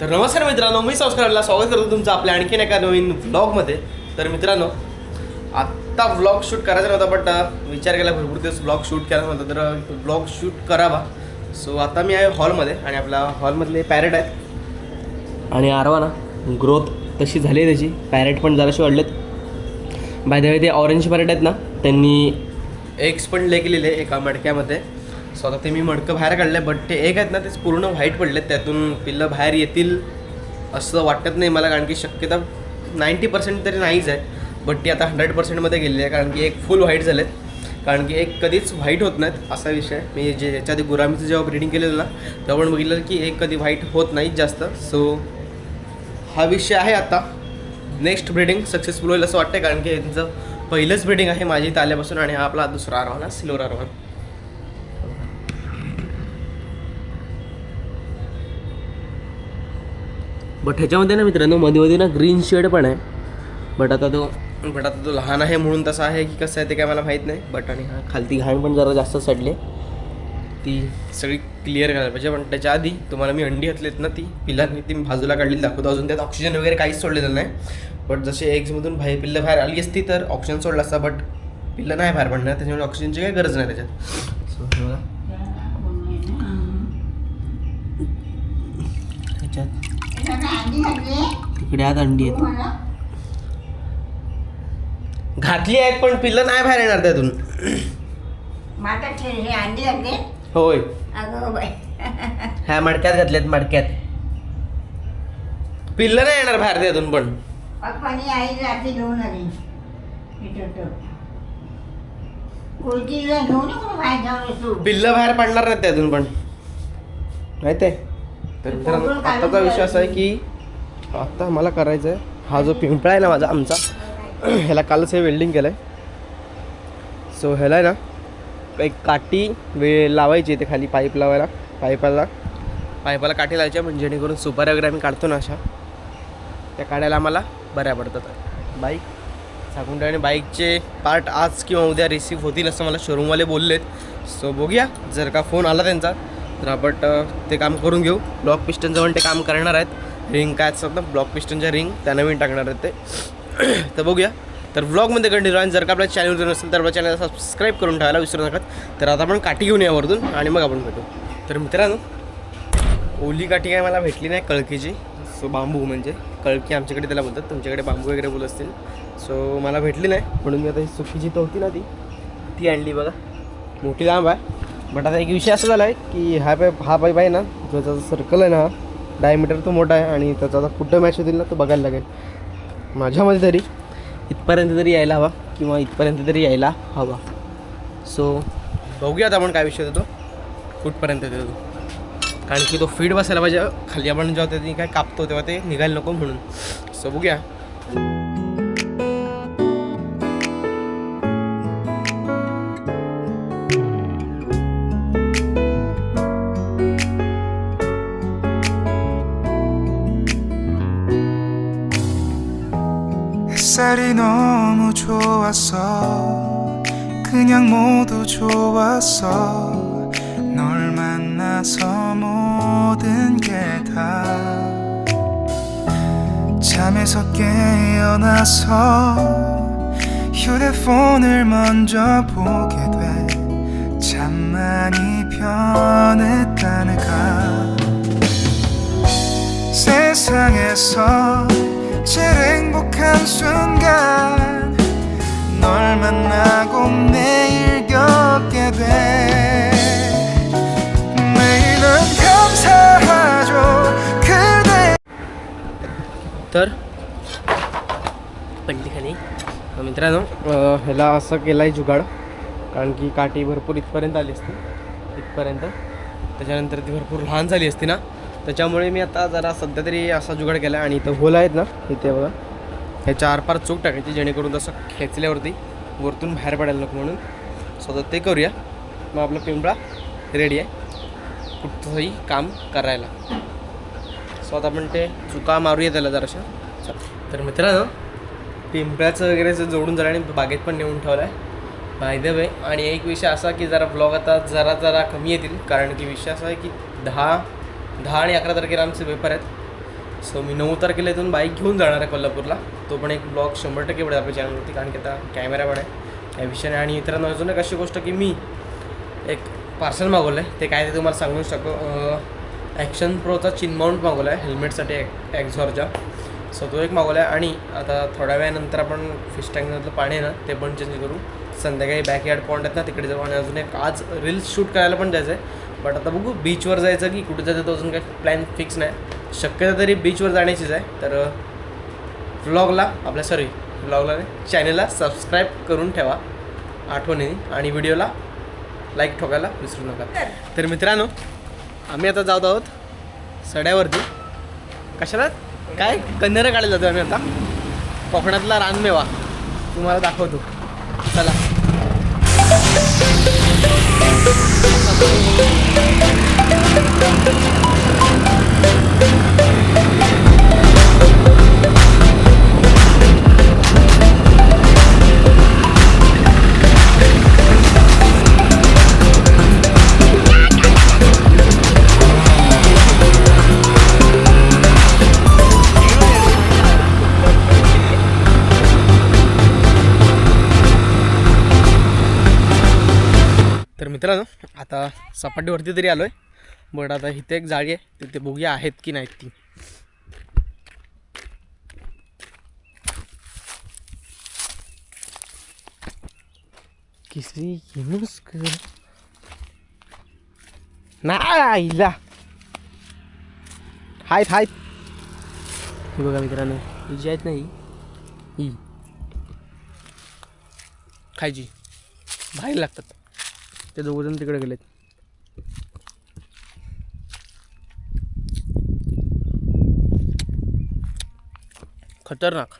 तर नमस्कार मित्रांनो मी संस्कारला स्वागत करतो तुमचं आपल्या आणखीन एका नवीन व्लॉगमध्ये तर मित्रांनो आत्ता व्लॉग शूट करायचा नव्हता बट विचार केला भरपूर दिवस व्लॉग शूट केला नव्हता तर व्लॉग शूट करावा. सो आता मी आहे हॉलमध्ये आणि आपल्या हॉलमधले पॅरेट आहेत. आणि आरवा ना ग्रोथ तशी झाली आहे त्याची. पॅरेट पण जराशी वाढलेत. बाय द वे ते ऑरेंज पॅरेट आहेत ना त्यांनी एग्स पण ले केलेले एका मडक्यामध्ये. सो आता ते मी मडकं बाहेर काढलं बट ते एक आहेत ना तेच पूर्ण व्हाईट पडलेत. त्यातून पिल्लं बाहेर येतील असं वाटत नाही मला कारण की शक्यता नाईंटी पर्सेंट तरी नाहीच आहे. बट ती आता हंड्रेड पर्सेंटमध्ये गेलेली आहे कारण की एक फुल व्हाईट झालेत. कारण की एक कधीच व्हाईट होत नाहीत असा विषय. मी जे याच्या आधी गुरामीचं जेव्हा ब्रिडिंग केलेलं ना तेव्हा पण बघितलं की एक कधी व्हाईट होत नाही जास्त. सो हा विषय आहे आता. नेक्स्ट ब्रिडिंग सक्सेसफुल होईल असं वाटतं कारण की यांचं पहिलंच ब्रिडिंग आहे माझी इथं आल्यापासून आणि हा आपला दुसरा आरोहण आहे सिल्वर आरोहण. बट ह्याच्यामध्ये ना मित्रांनो मध्ये मध्ये ना ग्रीन शेड पण आहे. बट आता तो बट आता तो लहान आहे म्हणून तसा आहे की कसं आहे ते काय मला माहीत नाही. बट आणि हा खालती घाण पण जरा जास्त सडली ती सगळी क्लिअर करायला पाहिजे. पण त्याच्या आधी तुम्हाला मी अंडी घातलीत ना ती पिल्लांनी ती बाजूला काढलेली दाखवतो अजून. त्यात ऑक्सिजन वगैरे काहीच सोडलेलं नाही. बट जसे एग्समधून बाहेर पिल्लं बाहेर आली असती तर ऑक्सिजन सोडला असता. बट पिल्लं नाही बाहेर पडणार. त्याच्यामुळे ऑक्सिजनची काही गरज नाही त्याच्यात. सो तिकडे आत अंडी आहेत. घातली आहेत पण पिल्लं नाही बाहेर येणार त्यातून. माता हे अंडी घातले? होय. ह्या मडक्यात घातल्यात मडक्यात. पिल्लं नाही येणार बाहेर त्यातून पण. आई रात्री घेऊन आली. बाहेर पिल्लं पडणार नाहीत त्यातून पण. माहीत आहे? तर विषय असा आहे की आता मला करायचं आहे हा जो पिंपळा आहे ना माझा आमचा ह्याला कालच हे वेल्डिंग केलं आहे सो ह्याला आहे ना एक काठी वे लावायची ते खाली पाईप लावायला पाईपाला पाईपाला काठी लावायच्या म्हणजे जेणेकरून सुपाऱ्या वगैरे आम्ही काढतो ना अशा. त्या काढायला आम्हाला बऱ्या पडतात. बाईक सांगून आणि बाईकचे पार्ट आज किंवा उद्या रिसीव होतील असं मला शोरूमवाले बोललेत. सो बघूया जर का फोन आला त्यांचा तर आपण ते काम करून घेऊ. ब्लॉक पिस्टनचं पण ते काम करणार आहेत. रिंग काय असतात ना ब्लॉक पिस्टनच्या रिंग त्या नवीन टाकणार आहेत ते. तर बघूया. तर ब्लॉगमध्ये कंटिन्यू आणि जर का आपल्या चॅनलवर नसेल तर आपल्या चॅनल सबस्क्राईब करून ठेवायला विसरू नका. तर आता आपण काठी घेऊन या वरतून आणि मग आपण भेटू. तर मित्रांनो ओली काठी काय मला भेटली नाही कळकीची. सो बांबू म्हणजे. कळकी आमच्याकडे त्याला बोलतात. तुमच्याकडे बांबू वगैरे बोल असतील. सो मला भेटली नाही. म्हणून मी आता ही सुकीची तर होती ना ती. ती आणली बघा. मोठी लांब आहे. बट आता एक विषय असा झाला आहे की हा पाईप हा पाईप आहे ना ज्याचा सर्कल आहे ना डायमीटर तो मोठा आहे आणि त्याचा आता कुठं मॅच होतील ना तो बघायला लागेल. माझ्यामध्ये तरी इथपर्यंत तरी यायला हवा किंवा इथपर्यंत तरी यायला हवा. सो बघूया आता आपण काय विषय देतो कुठपर्यंत देतो कारण की तो फीड बसायला पाहिजे. खाली आपण जेव्हा त्याने काय कापतो तेव्हा ते निघायला नको म्हणून. सो बघूया. 좋았어 그냥 모두 좋았어 널 만나서 모든 게 다. 잠에서 깨어나서 휴대폰을 먼저 보게 돼. 참 많이 변했다는가. 세상에서 제일 행복한 순간 널 만나고 매일 겪게 돼 매일은 감사하죠 그대 तर पडली खाली अं, मित्रांनो अं, ह्याला असं केलं आहे जुगाड कारण की काठी भरपूर इथपर्यंत आली असती इथपर्यंत त्याच्यानंतर ती भरपूर लहान झाली असती ना त्याच्यामुळे मी आता जरा सध्या तरी असा जुगाड केला आणि इथं होल आहेत ना इथे बघा हे चार पार चूक टाकायची जेणेकरून तसं खेचल्यावरती वरतून बाहेर पडायला नको म्हणून. सो आता ते करूया. मग आपला पिंपळा रेडी आहे. कुठचंही काम करायला. सो आता आपण ते चुका मारूया त्याला जराशा तर मित्रांनो पिंपळ्याचं वगैरे असं जोडून जरा आणि बागेत पण नेऊन ठेवलं आहे बाय द आणि एक विषय असा की जरा ब्लॉग आता जरा जरा कमी येतील. कारण की विषय असा आहे की दहा दहा आणि अकरा तारखेला आमचे पेपर आहेत. सो मी नऊ तारखेला इथून बाईक घेऊन जाणार आहे कोल्हापूरला. तो पण एक ब्लॉग शंभर टक्के पडेल आपल्या चॅनलवरती कारण की आता कॅमेरा पण आहे त्या विषयाने आणि इतरांना अजून एक अशी गोष्ट की मी एक पार्सल मागवलं आहे ते काय ते तुम्हाला सांगू शकतो. ॲक्शन प्रोचा चिन माउंट मागवला आहे हेल्मेटसाठी ॲक ॲक्झॉरचा सो तो एक मागवला आहे आणि आता थोड्या वेळानंतर आपण फिश टँकमधलं पाणी आहे ना ते पण चेंज करू. संध्याकाळी बॅकयार्ड पॉईंट आहेत ना तिकडे जाऊ आणि अजून एक आज रील्स शूट करायला पण जायचं आहे बट आता बघू बीचवर जायचं की कुठे जायचं तो अजून काही प्लॅन फिक्स नाही. शक्यता तरी बीचवर जाण्याचीच आहे. तर व्लॉगला आपल्या सॉरी व्लॉगला नाही चॅनलला सबस्क्राईब करून ठेवा आठवणीने आणि व्हिडिओला लाईक ठोकायला विसरू नका. तर मित्रांनो आम्ही आता जात आहोत सड्यावरती. कशाला? काय? कन्नरं काढायला जातो आम्ही आता. कोकणातला रानमेवा. तुम्हाला दाखवतो. चला. मित्रांनो आता सपाटीवरती तरी आलो आहे बट आता इथे एक जाळी आहे तिथे बघूया आहेत की नाहीत ती. किसी यूज कर नाही हायत हायत हे बघा मित्रांनो ही जी आहेत नाही ही. खायची. बाहेर लागतात. ते दोघंजण तिकडे गेलेत. खतरनाक.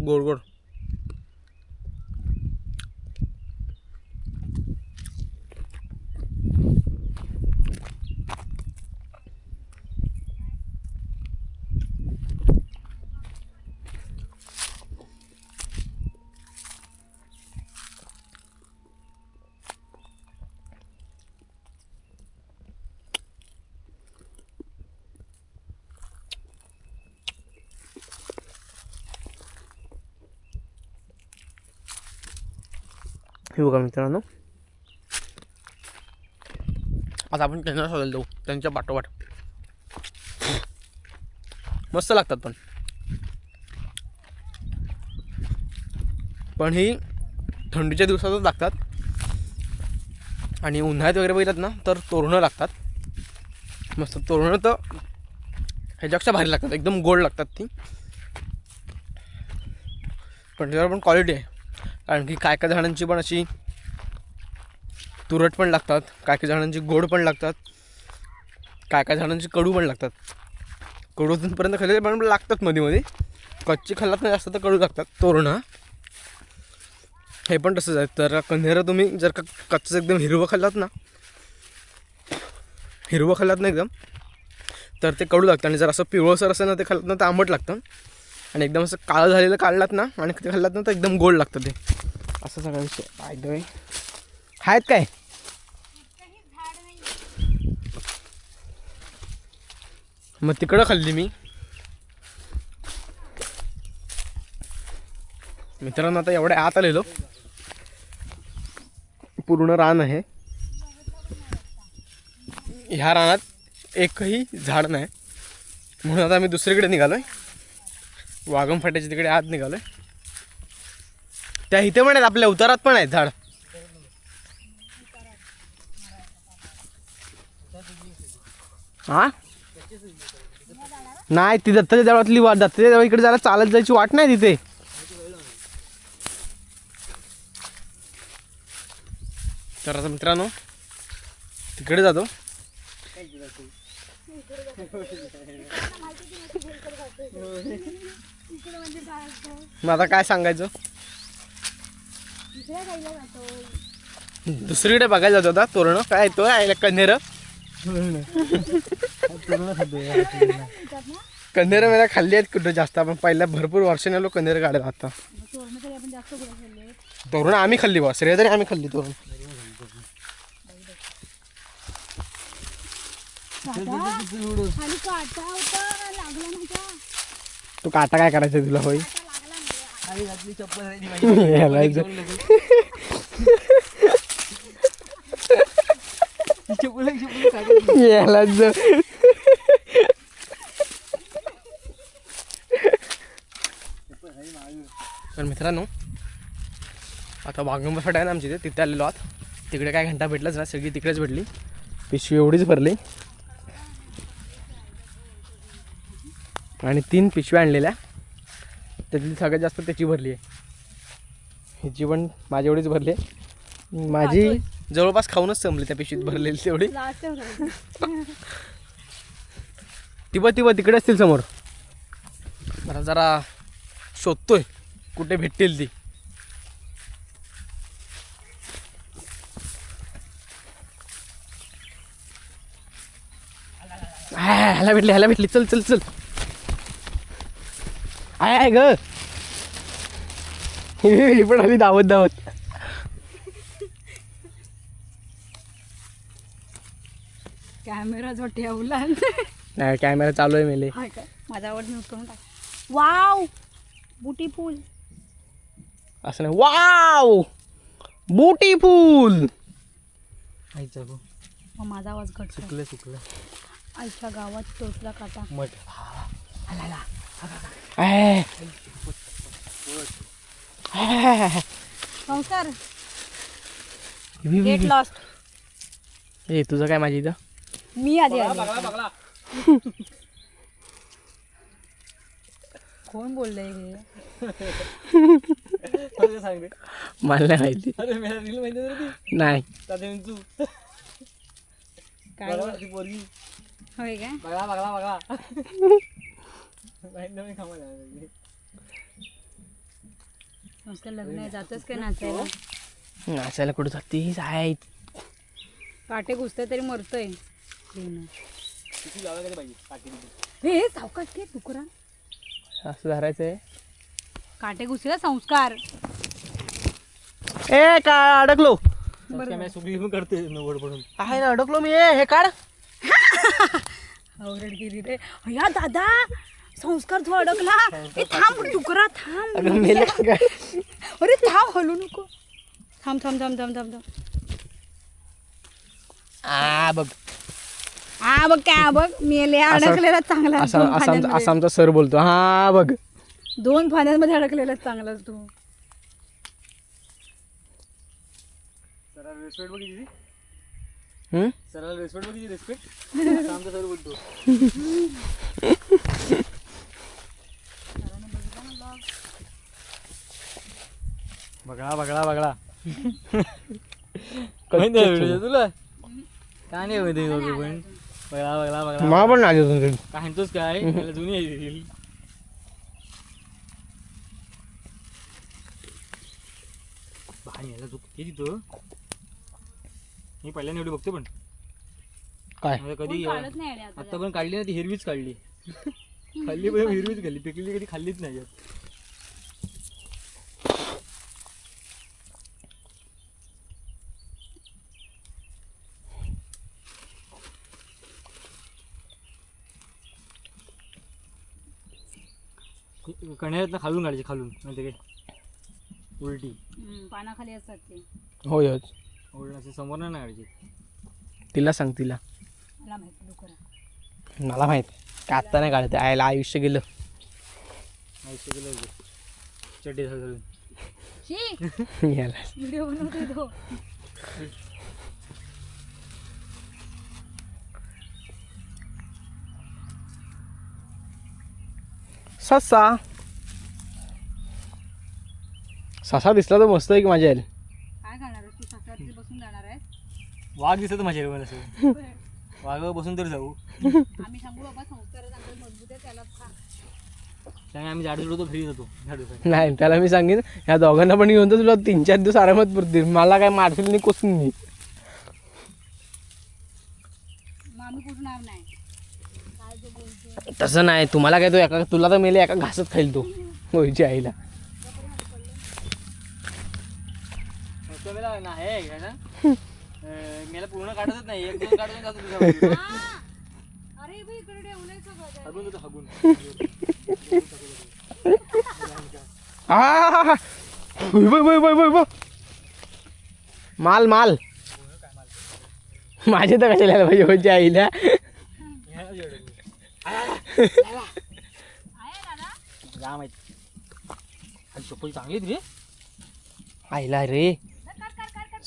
गोड गोड. हे बघा मित्रांनो. आता आपण त्यांना शोधायला जाऊ त्यांच्या पाठोपाठ. मस्त लागतात पण. पण ही थंडीच्या दिवसातच लागतात. आणि उन्हाळ्यात वगैरे बघितलं ना तर तोरणं लागतात. मस्त तोरणं तर ह्याच्यापेक्षा भारी लागतात. एकदम गोड लागतात ती. पण त्याच्यावर पण क्वालिटी आहे. कारण की काय काय झाडांची पण अशी तुरट पण लागतात काय काय झाडांची गोड पण लागतात काय काय झाडांची कडू पण लागतात. कडू अजूनपर्यंत पण लागतात मध्ये मध्ये कच्ची खाल्लात नाही जास्त तर कडू लागतात. तोरणं हे. पण तसंच आहे. तर कन्हेरं तुम्ही जर का कच्चं एकदम हिरवं खाल्लात ना हिरवं खाल्लात ना एकदम तर ते कडू लागतं. आणि जर असं पिवळसर असेल ना ते खाल्लात ना तर आंबट लागतं. आणि एकदम असं काळं झालेलं काढलात ना आणि ते खाल्लात ना तर एकदम गोड लागतं ते. असं सगळा विषय. फायदा आहे आहेत काय? मग तिकडं खाल्ली मी. मित्रांनो आता एवढ्या आत आलेलो. पूर्ण रान आहे. ह्या रानात एकही झाड नाही. म्हणून आता आम्ही दुसरीकडे निघालो आहे वाघम फाट्याच्या तिकडे आत निघालो त्या इथे पण आहेत आपल्या उतारात पण आहेत झाड. हा? नाही ती दत्ताच्या जवळातली वाट दत्ताच्या जवळ इकडे जायला चालत जायची वाट नाही तिथे. तर आता मित्रांनो तिकडे जातो. मग आता काय सांगायचं? दुसरीकडे बघायला जातो आता तोरण. काय येतो आहे कन्हेर कन्हेर मला खाल्ली आहेत कुठं जास्त? आपण पहिल्या भरपूर वर्षाने आलो कन्हेर काढायला आता. तोरण आम्ही खाल्ली बा तरी आम्ही खाल्ली तोरण. लागला तू काटा काय करायचं तुला होई चप्पल याला तर मित्रांनो आता वाघंबर फाटा आहे ना आमची इथे तिथे आलेलो आहात. तिकडे काय घंटा भेटलाच ना सगळी तिकडेच भेटली. पिशवी एवढीच भरली. आणि तीन पिशव्या आणलेल्या त्यातली सगळ्यात जास्त त्याची भरली आहे. हिची पण माझी एवढीच भरली आहे. माझी जवळपास खाऊनच संपली त्या पिशवीत भरलेली तेवढी. लास्ट ती बघ ती बघ तिकडे असतील समोर. मला जरा शोधतोय कुठे भेटतील ती. ह्याला भेटली ह्याला भेटली. चल चल चल. आय आय ग. ही पण आली धावत धावत कॅमेरा जो ठेवला नाही कॅमेरा चालू आहे मेले. हाय काय? माझा आवड म्यूट करून टाक. वाव! बुटी फुल. असं नाही. वाव! ब्युटीफुल आईचा गो. मग माझा आवाज घट सुकलं सुकलं आईच्या गावात टोचला काटा. मठ आय. आय. संस्कार वी- वी- गेट. लॉस्ट ए तुझं काय माझी इथं? मी आधी आली. कोण बोललंय हे? सांगते मला नाही माहिती. अरे मला रील माहिती आहे ती? नाही. तात्या तू. काय बघा ती पोरगी. होय काय बघा बघा बघा. लग्न आहे जातोच काय नाचायला? नाचायला कुठं जातीस आहे. काटे घुसते तरी मरतोय. किती पाहिजे हे सावकाश घे डुकरा असं धरायचं आहे काटे घुसले संस्कार. ए का अडकलो? पण करते पडून आहे ना अडकलो मी. ए हे काढ. ओरड गेली रे. या दादा! संस्कार तो अडकला ए थांब डुकरा थांब. अगं मेले का? अरे थांब हलू नको. थांब थांब थांब थांब थांब थांब. आ बघ. हा बघ काय बघ. मेले अडकलेला चांगला असा दोन फांद्यांमध्ये. आमचा सर बोलतो. हा बघ. दोन फाण्यामध्ये अडकलेला चांगला तू. सराला रेस्पेक्ट बघितली हम्म? सराला रेस्पेक्ट बघितली रेस्पेक्ट आमचा सर बोलतो. बघा बघा बघा. व्हिडिओ तुला काय नाही माहिती दोघे पण. बघा बघा बघा. मला पण नाही अजून रील. काय म्हणतोस काय? त्याला जुनी आहे ती. याला तू किती तो मी पहिल्यांदा एवढी बघतो पण. काय? म्हणजे कधी काढत नाही रे आता. आता. पण काढली ना ती हिरवीच काढली. खाल्ली पण हिरवीच खाल्ली. पिकली कधी खाल्लीच नाही यात. कण्यात खालून काढायची खालून. माहिती काय? उलटी. हम्म, पानाखाली असतात ते. होय होय. उलट असे समोर नाही काढायची? तिला सांग तिला. मला माहिती डुकरा मला माहीत. का आत्ता नाही काढते? आयला आयुष्य गेलं. आयुष्य गेलं होतं. चड्डी घालून शी! याला. व्हिडिओ बनवतोय तो. ससा. ससा दिसला तर मस्त आहे की माझ्या यायला? काय करणार आहेस? तू? साखरवरती बसून जाणार आहे वाघ दिसत माझ्या मला असं वाघावर बसून तर जाऊ. आम्ही सांगू बाबा. संस्कार चांगले मजबूत आहे त्याला खा. त्यामुळे आम्ही झाडू जोडतो फ्री जातो झाडू नाही त्याला मी सांगेन ह्या दोघांना पण घेऊन तर तुला तीन चार दिवस आरामात पुरतील. मला काय मारशील नाही कोसून नाही मग आम्ही कुठणार नाही. काय जो बोलतो तसं नाही तुम्हाला काय तो एका तुला तर मेले एका घासत खाईल तो होईची आईला मला नाही आहे ना. मला पूर्ण काढतच नाही एक दोन काढून जातो तुझ्या बाजूला. हगून देतो हगून. आ वै, वै, वै, वै, वै, वै. माल माल. माझे तर कशाला यायला पाहिजे म्हणजे आईला? जा माहिती. आणि चप्पल चांगली आहेत रे आईला रे.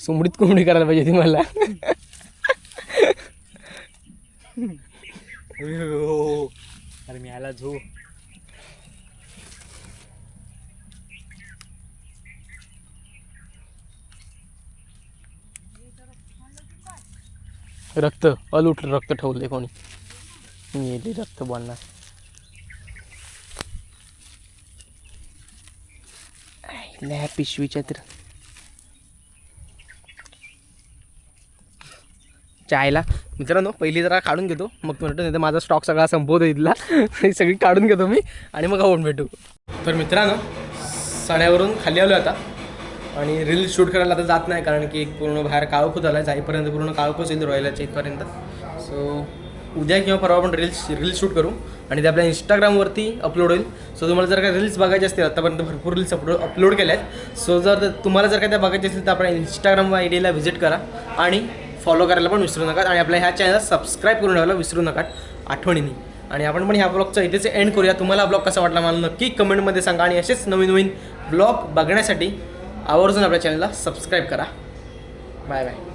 सुमडीत कोंबडी करायला पाहिजे होती मला. अरे मी आला झो. रक्त अलूट रक्त ठेवले कोणी. मेली रक्त बोलणार. पिशवीच्या तर चायला. मित्रांनो पहिली जरा काढून घेतो. मग म्हणतो नाही तर माझा स्टॉक सगळा संपवतो इथला. सगळी काढून घेतो मी आणि मग आवडून भेटू. तर मित्रांनो सड्यावरून खाली आलो आता. आणि रील शूट करायला आता जात नाही कारण की पूर्ण बाहेर काळोखूत आला आहे जाईपर्यंत पूर्ण काळोखच येईल रॉयलाच्या इथपर्यंत. सो उद्या किंवा परवा आपण रील्स रील्स शूट करू. आणि ते आपल्या इंस्टाग्रामवरती अपलोड होईल. सो तुम्हाला जर का रील्स बघायचे असतील आतापर्यंत भरपूर रील्स अपलोड अपलोड केल्या आहेत सो जर तुम्हाला जर का त्या बघायचे असतील तर आपल्या इंस्टाग्राम आय डीला व्हिजिट करा. आणि फॉलो करायला पण विसरू नका आणि आपल्या ह्या चॅनलला सबस्क्राईब करून ठेवायला विसरू नका आठवणीने. आणि आपण पण ह्या ब्लॉगचा इथेच एंड करूया. तुम्हाला ब्लॉग कसा वाटला मला नक्की कमेंटमध्ये सांगा आणि असेच नवीन नवीन ब्लॉग बघण्यासाठी आवर्जून आपल्या चॅनलला सबस्क्राईब करा. Bye bye